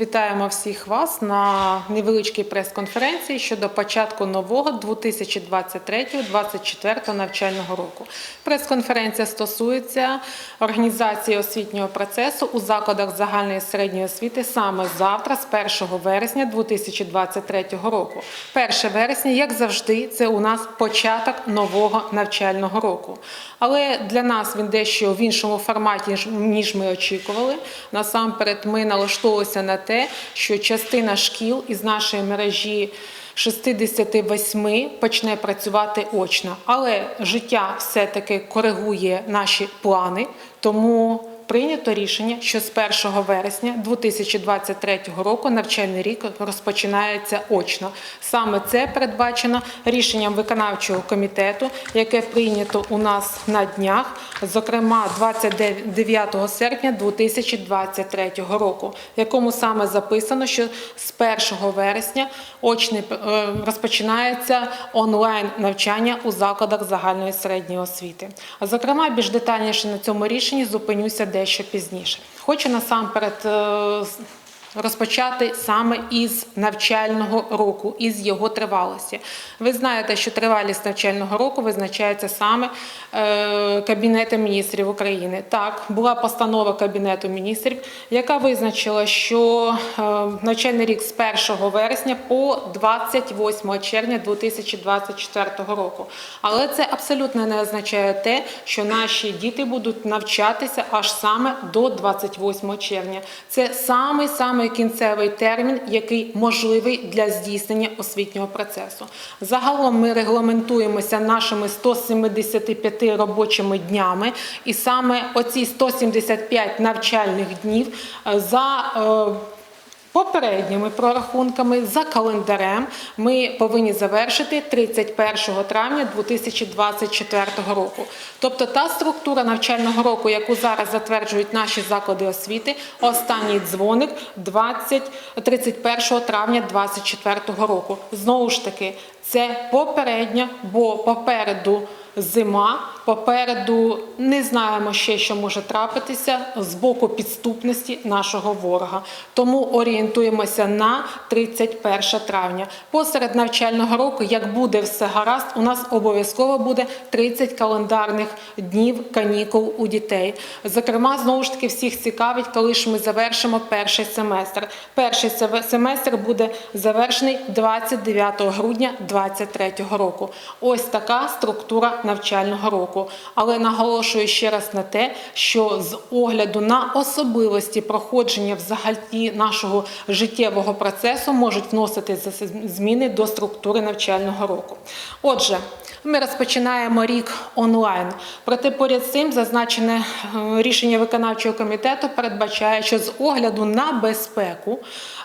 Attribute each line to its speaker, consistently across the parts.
Speaker 1: Вітаємо всіх вас на невеличкій прес-конференції щодо початку нового 2023-2024 навчального року. Прес-конференція стосується організації освітнього процесу у закладах загальної середньої освіти саме завтра, з 1 вересня 2023 року. 1 вересня, як завжди, це у нас початок нового навчального року. Але для нас він дещо в іншому форматі, ніж- ми очікували. Насамперед, ми налаштовувалися на те, що частина шкіл із нашої мережі 68 почне працювати очно. Але життя все-таки коригує наші плани, тому прийнято рішення, що з 1 вересня 2023 року навчальний рік розпочинається очно. Саме це передбачено рішенням виконавчого комітету, яке прийнято у нас на днях, зокрема 29 серпня 2023 року, в якому саме записано, що з 1 вересня очний е, розпочинається онлайн навчання у закладах загальної середньої освіти. Зокрема, більш детальніше на цьому рішенні зупинюся дещо пізніше. Хочу насамперед е, розпочати саме із навчального року, із його тривалості. Ви знаєте, що тривалість навчального року визначається саме е, Кабінетом міністрів України. Так, була постанова Кабінету міністрів, яка визначила, що е, навчальний рік з 1 вересня по 28 червня 2024 року. Але це абсолютно не означає те, що наші діти будуть навчатися аж саме до 28 червня. Це самий самий кінцевий термін, який можливий для здійснення освітнього процесу. Загалом ми регламентуємося нашими 175 робочими днями, і саме оці 175 навчальних днів е, за е, Попередніми прорахунками за календарем ми повинні завершити 31 травня 2024 року. Тобто та структура навчального року, яку зараз затверджують наші заклади освіти, останній дзвоник 20, 31 травня 2024 року. Знову ж таки, це попередньо, бо попереду зима, попереду не знаємо ще, що може трапитися з боку підступності нашого ворога. Тому орієнтуємося на 31 травня. Посеред навчального року, як буде все гаразд, у нас обов'язково буде 30 календарних днів канікул у дітей. Зокрема, знову ж таки, всіх цікавить, коли ж ми завершимо перший семестр. Перший семестр буде завершений 29 грудня 2023 року. Ось така структура навчального року. Але наголошую ще раз на те, що з огляду на особливості проходження взагалі нашого життєвого процесу можуть вносити зміни до структури навчального року. Отже, ми розпочинаємо рік онлайн. Проте поряд з цим зазначене е, рішення виконавчого комітету передбачає, що з огляду на безпеку,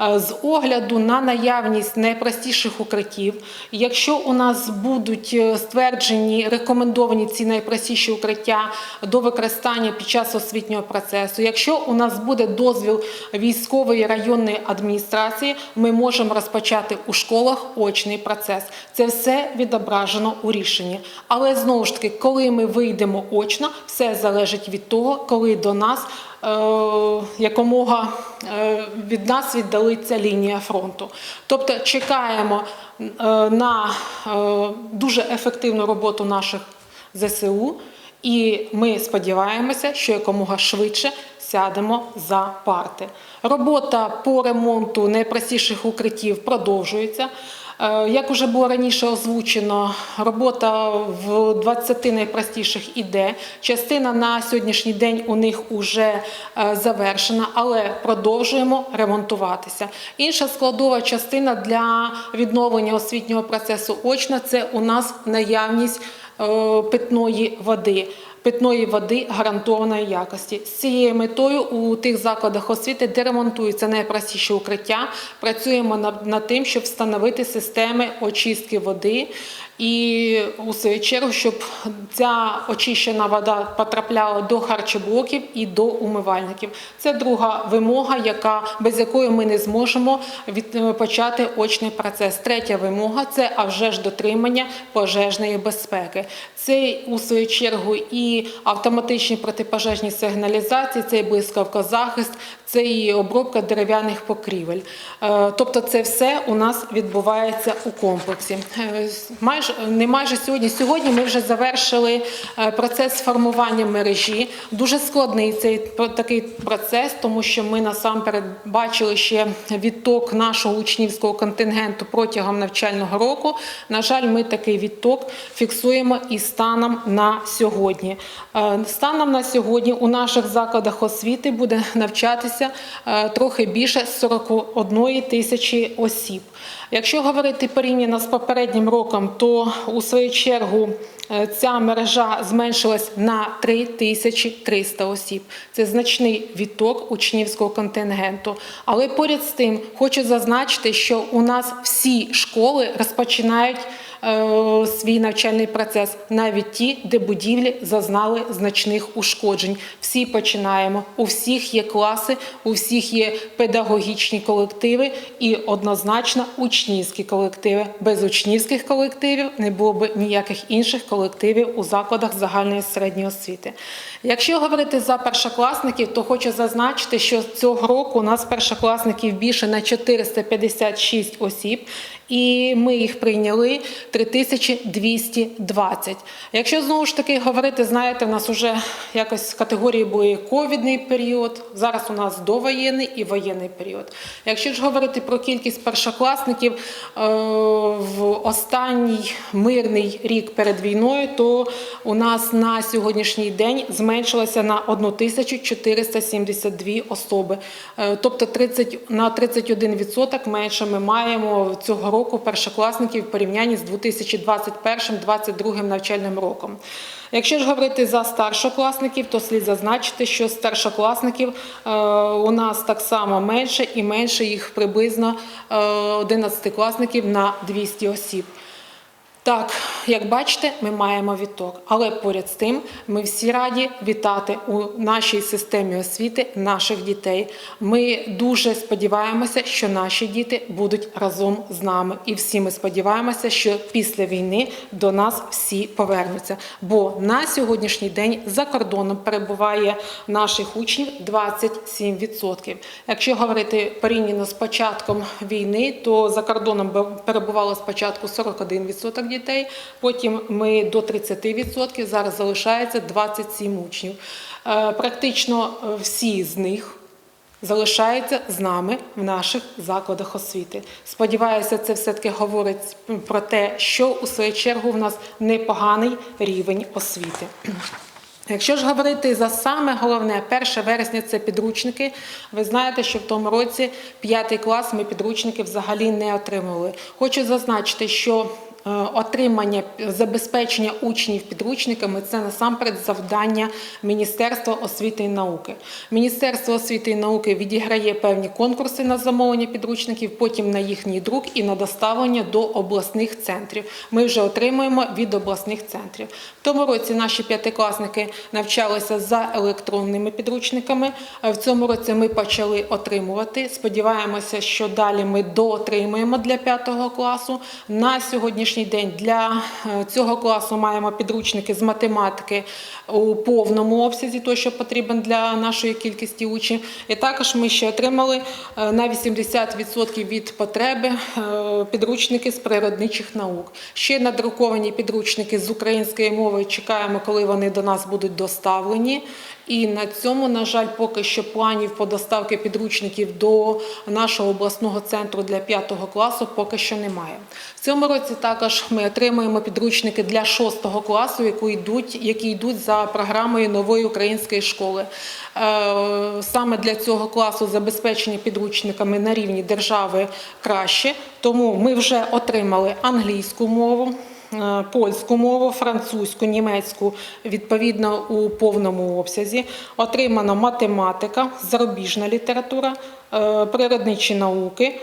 Speaker 1: е, з огляду на наявність найпростіших укриттів, якщо у нас будуть е, стверджені рекомендовані ці найпростіші укриття до використання під час освітнього процесу, якщо у нас буде дозвіл військової районної адміністрації, ми можемо розпочати у школах очний процес. Це все відображено у рішенні. Але знову ж таки, коли ми вийдемо очно, все залежить від того, коли до нас е, якомога е, від нас віддалиться лінія фронту. Тобто чекаємо е, на дуже ефективну роботу наших ЗСУ, і ми сподіваємося, що якомога швидше сядемо за парти. Робота по ремонту найпростіших укриттів продовжується. Е, Як вже було раніше озвучено, робота в 20 найпростіших іде. Частина на сьогоднішній день у них вже завершена, але продовжуємо ремонтуватися. Інша складова частина для відновлення освітнього процесу очно це у нас наявність е, питної води. Питної води гарантованої якості. З цією метою у тих закладах освіти, де ремонтуються найпростіші укриття, працюємо над, тим, щоб встановити системи очистки води, і у свою чергу, щоб ця очищена вода потрапляла до харчоблоків і до умивальників. Це друга вимога, яка без якої ми не зможемо від, почати очний процес. Третя вимога це а вже ж дотримання пожежної безпеки. Це у свою чергу і автоматичні протипожежні сигналізації, це і блискавкозахист, це і обробка дерев'яних покрівель. Е, Тобто, це все у нас відбувається у комплексі. Е, Майже не майже сьогодні. Сьогодні ми вже завершили е, процес формування мережі. Дуже складний цей такий процес, тому що ми насамперед бачили ще відток нашого учнівського контингенту протягом навчального року. На жаль, ми такий відток фіксуємо і станом на сьогодні. Станом на сьогодні у наших закладах освіти буде навчатися е, трохи більше 41 тисячі осіб. Якщо говорити порівняно з попереднім роком, то у свою чергу е, ця мережа зменшилась на 3300 осіб. Це значний відток учнівського контингенту. Але поряд з тим хочу зазначити, що у нас всі школи розпочинають свій навчальний процес, навіть ті, де будівлі зазнали значних ушкоджень. Всі починаємо. У всіх є класи, у всіх є педагогічні колективи і однозначно учнівські колективи. Без учнівських колективів не було б ніяких інших колективів у закладах загальної середньої освіти. Якщо говорити за першокласників, то хочу зазначити, що цього року у нас першокласників більше на 456 осіб, і ми їх прийняли 3220. Якщо знову ж таки говорити, знаєте, у нас вже якось категорії були ковідний період, зараз у нас довоєнний і воєнний період. Якщо ж говорити про кількість першокласників е, в останній мирний рік перед війною, то у нас на сьогоднішній день зменшилося на 1472 особи. Е, Тобто 30, на 31% менше ми маємо цього року першокласників в порівнянні з 2021-2022 навчальним роком. Якщо ж говорити за старшокласників, то слід зазначити, що старшокласників е, у нас так само менше і менше їх приблизно е, 11-класників на 200 осіб. Так, як бачите, ми маємо відток, але поряд з тим ми всі раді вітати у нашій системі освіти наших дітей. Ми дуже сподіваємося, що наші діти будуть разом з нами, і всі ми сподіваємося, що після війни до нас всі повернуться. Бо на сьогоднішній день за кордоном перебуває наших учнів 27%. Якщо говорити порівняно з початком війни, то за кордоном перебувало спочатку 41% дітей, потім ми до 30%, зараз залишається 27 учнів. Е, Практично е, всі з них залишаються з нами в наших закладах освіти. Сподіваюся, це все-таки говорить про те, що у свою чергу в нас непоганий рівень освіти. Якщо ж говорити за саме головне, 1 вересня це підручники. Ви знаєте, що в тому році 5 клас ми підручники взагалі не отримували. Хочу зазначити, що отримання забезпечення учнів підручниками це насамперед завдання Міністерства освіти і науки. Міністерство освіти і науки відіграє певні конкурси на замовлення підручників, потім на їхній друк і на доставлення до обласних центрів. Ми вже отримуємо від обласних центрів. В тому році наші п'ятикласники навчалися за електронними підручниками. Е, В цьому році ми почали отримувати. Сподіваємося, що далі ми доотримуємо для п'ятого класу. На сьогоднішній день для е, цього класу маємо підручники з математики у повному обсязі, той, що потрібен для нашої кількості учнів. І також ми ще отримали е, на 80% від потреби е, підручники з природничих наук. Ще надруковані підручники з української мови чекаємо, коли вони до нас будуть доставлені. І на цьому, на жаль, поки що планів по доставки підручників до нашого обласного центру для п'ятого класу поки що немає. В цьому році також ми отримуємо підручники для шостого класу, які йдуть, які йдуть за програмою нової української школи. Е, Саме для цього класу забезпечення підручниками на рівні держави краще, тому ми вже отримали англійську мову. Е, Польську мову, французьку, німецьку відповідно у повному обсязі. Отримано математика, зарубіжна література, е, природничі науки,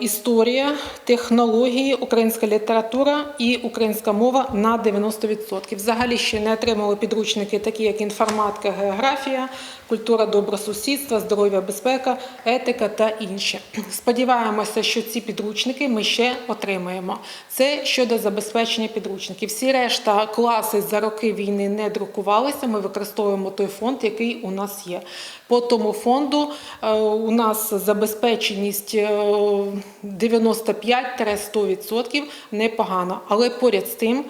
Speaker 1: історія, технології, українська література і українська мова на 90%. Взагалі ще не отримали підручники, такі як інформатика, географія, культура добросусідства, здоров'я, безпека, етика та інші. Сподіваємося, що ці підручники ми ще отримаємо. Це щодо забезпечення підручників. Всі решта класи за роки війни не друкувалися. Ми використовуємо той фонд, який у нас є. По тому фонду е, у нас забезпеченість е, 95-100% непогано. Але поряд з тим. е,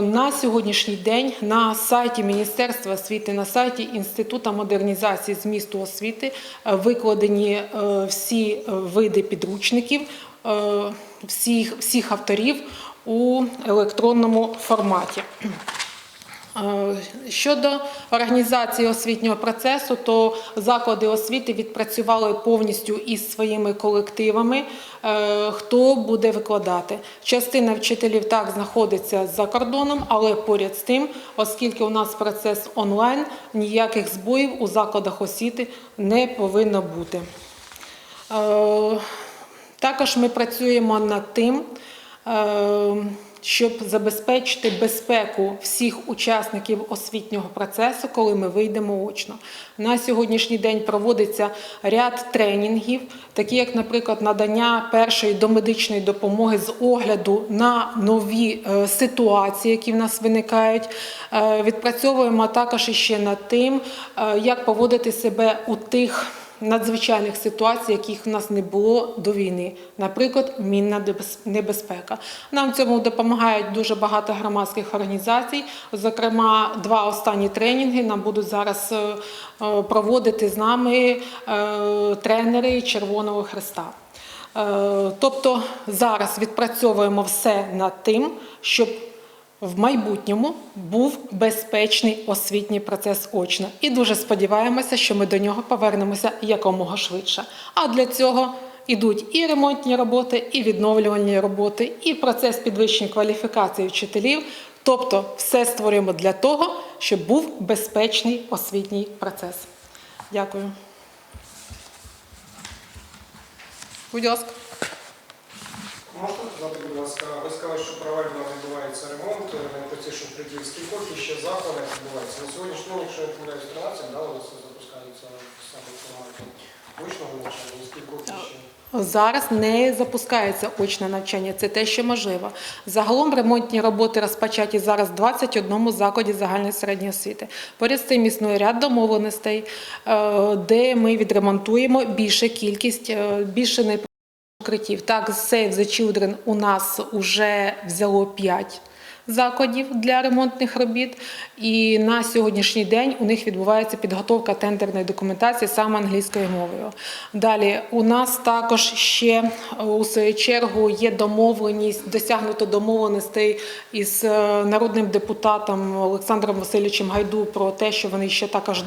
Speaker 1: На сьогоднішній день на сайті Міністерства освіти, на сайті Інституту модернізації змісту освіти е, викладені е, всі види підручників, всіх, всіх авторів у електронному форматі. Щодо організації освітнього процесу, то заклади освіти відпрацювали повністю із своїми колективами, е, хто буде викладати. Частина вчителів так знаходиться за кордоном, але поряд з тим, оскільки у нас процес онлайн, ніяких збоїв у закладах освіти не повинно бути. Е, Також ми працюємо над тим, е, щоб забезпечити безпеку всіх учасників освітнього процесу, коли ми вийдемо очно. На сьогоднішній день проводиться ряд тренінгів, такі як, наприклад, надання першої домедичної допомоги з огляду на нові е, ситуації, які в нас виникають. Е, Відпрацьовуємо також іще над тим, е, як поводити себе у тих надзвичайних ситуацій, яких в нас не було до війни, наприклад, мінна небезпека. Нам в цьому допомагають дуже багато громадських організацій. Зокрема, два останні тренінги нам будуть зараз е, е, проводити з нами е, тренери Червоного Христа. Е, Тобто зараз відпрацьовуємо все над тим, щоб в майбутньому був безпечний освітній процес очно. І дуже сподіваємося, що ми до нього повернемося якомога швидше. А для цього ідуть і ремонтні роботи, і відновлювальні роботи, і процес підвищення кваліфікації вчителів. Тобто, все створюємо для того, щоб був безпечний освітній процес. Дякую. Будь ласка.
Speaker 2: Сказати, будь ласка, ви сказали, що паралельно відбувається ремонт е, найпростіших приділів. Скількох ще закладах відбувається? На сьогоднішній день, якщо я помиляюсь, 13, да, у нас запускається саме форматі очного навчання, і скількох ще?
Speaker 1: Зараз не запускається очне навчання, це те, що можливо. Загалом ремонтні роботи розпочаті зараз в 21 закладі загальної середньої освіти. Поряд з цим існує ряд домовленостей, е, де ми відремонтуємо більше кількість, е, більше не укриттів. Так, Save the Children у нас вже взяло 5 закладів для ремонтних робіт. І на сьогоднішній день у них відбувається підготовка тендерної документації саме англійською мовою. Далі у нас також ще у свою чергу є домовленість, досягнуто домовленостей із е, народним депутатом Олександром Васильовичем Гайду про те, що вони ще також е,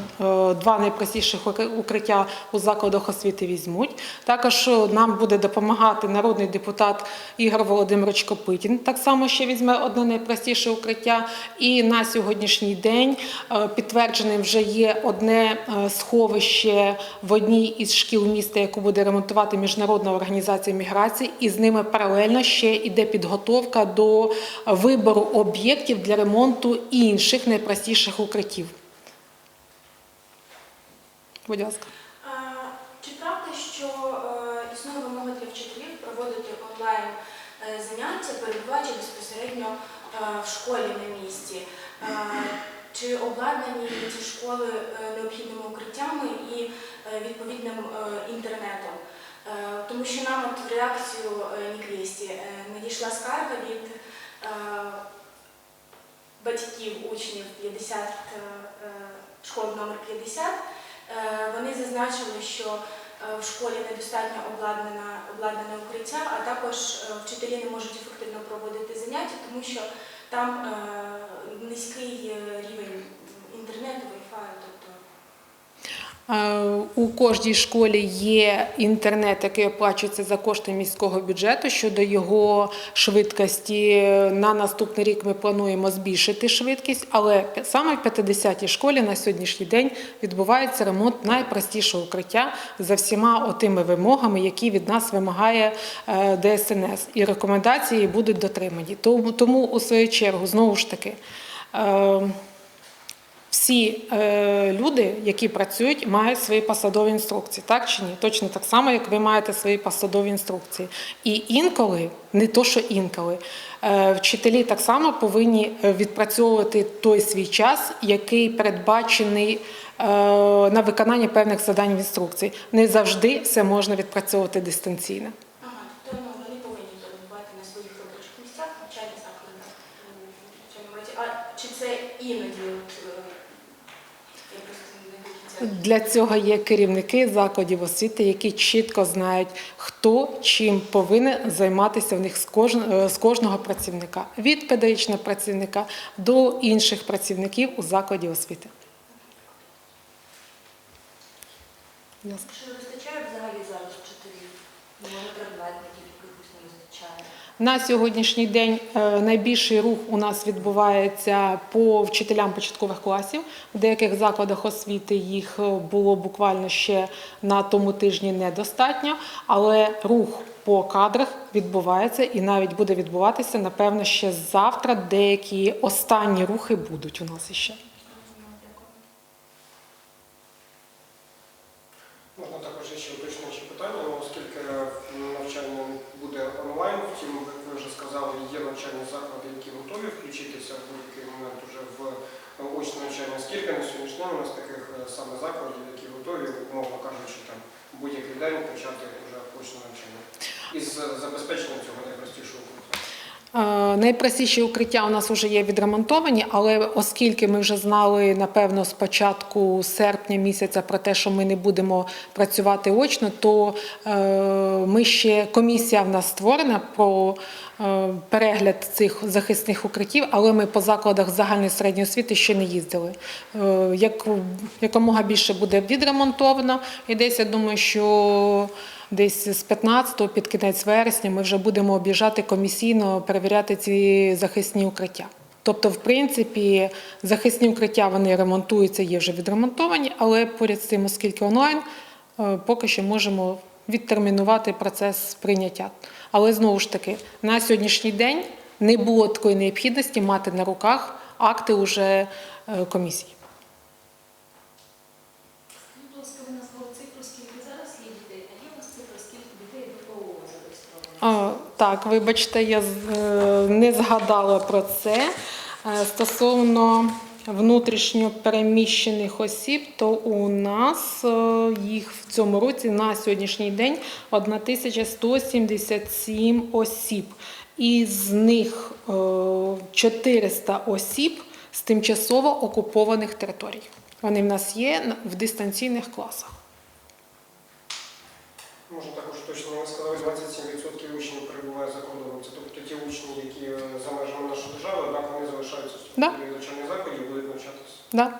Speaker 1: два найпростіших укриття у закладах освіти візьмуть. Також е, нам буде допомагати народний депутат Ігор Володимирович Копитін. Так само ще візьме одне найпростіше укриття. І на сьогоднішній день е, підтвердженим вже є одне е, сховище в одній із шкіл міста, яку буде ремонтувати Міжнародна організація міграції, і з ними паралельно ще йде підготовка до вибору об'єктів для ремонту інших найпростіших укриттів. Будь ласка.
Speaker 3: Чи правда, що е, існує вимога для вчителів проводити онлайн заняття, перебуваючи безпосередньо в школі на місці? Е, Чи обладнані ці школи е, необхідними укриттями і е, відповідним е, інтернетом? Е, Тому що нам от в реакцію е, Ніквісті е, надійшла скарга від е, батьків учнів 50 е, е, школи номер 50. Е, Вони зазначили, що е, в школі недостатньо обладнана, обладнане укриття, а також е, вчителі не можуть ефективно проводити заняття, тому що там е, низький е, рівень інтернету, Wi-Fi. Тобто
Speaker 1: У кожній школі є інтернет, який оплачується за кошти міського бюджету. Щодо його швидкості на наступний рік ми плануємо збільшити швидкість, але саме в 50-й школі на сьогоднішній день відбувається ремонт найпростішого укриття за всіма отими вимогами, які від нас вимагає е, ДСНС. І рекомендації будуть дотримані. Тому, тому у свою чергу, знову ж таки. Е, всі е, люди, які працюють, мають свої посадові інструкції, так чи ні? Точно так само, як ви маєте свої посадові інструкції. І інколи, не то що інколи, е, вчителі так само повинні е, відпрацьовувати той свій час, який передбачений е, на виконання певних завдань в інструкції. Не завжди це можна відпрацьовувати дистанційно.
Speaker 3: Ага, ну, вони повинні перебувати на своїх робочих місцях навчальні заклади. А чи це іноді? От, е, я просто не до кінця.
Speaker 1: Для цього є керівники закладів освіти, які чітко знають, хто чим повинен займатися в них з кожного, працівника, від педагогічного працівника до інших працівників у закладі освіти. Будь ласка.
Speaker 4: Чи вистачає взагалі зараз вчителів? Може, предметників якихось не вистачає?
Speaker 1: На сьогоднішній день е, найбільший рух у нас відбувається по вчителям початкових класів. В деяких закладах освіти їх е, було буквально ще на тому тижні недостатньо, але рух по кадрах відбувається і навіть буде відбуватися, напевно, ще завтра. Деякі останні рухи будуть у нас іще.
Speaker 2: Можна також ще уточнюючі питання, ну, оскільки навчання буде онлайн, втім, як ви вже сказали, є навчальні заклади, які готові включитися в будь-який момент уже в очне навчання. Скільки на сьогоднішній день у нас таких е, саме закладів, які готові, умовно кажучи, там будь-який почати вже почне навчання. Із забезпеченням цього
Speaker 1: Найпростіші укриття у нас вже є відремонтовані, але оскільки ми вже знали, напевно, з початку серпня місяця про те, що ми не будемо працювати очно, то е, ми ще комісія в нас створена про е, перегляд цих захисних укриттів, але ми по закладах загальної середньої освіти ще не їздили. Е, Як якомога більше буде відремонтовано, і десь я думаю, що Десь з 15-го під кінець вересня ми вже будемо об'їжджати комісійно, перевіряти ці захисні укриття. Тобто, в принципі, захисні укриття вони ремонтуються, є вже відремонтовані, але поряд з тим, оскільки онлайн, е, поки що можемо відтермінувати процес прийняття. Але знову ж таки, на сьогоднішній день не було такої необхідності мати на руках акти уже е, комісії.
Speaker 4: Скажіть, будь ласка, ви назвали цифру, скільки зараз є дітей, а є у вас цифра, скільки дітей ВПО зареєстровано?
Speaker 1: А, Так, вибачте, я е, не згадала про це. Е, Стосовно внутрішньо переміщених осіб, то у нас е, їх в цьому році на сьогоднішній день 1177 осіб. Із них е, 400 осіб з тимчасово окупованих територій. Вони в нас є в дистанційних класах.
Speaker 2: Можна також точно ви сказали, 27% учнів перебувають за кордоном. Це тобто ті учні, які е, за межами нашої держави, однак вони залишаються в
Speaker 1: Да.
Speaker 2: навчальних закладів будуть навчатися.
Speaker 1: Да?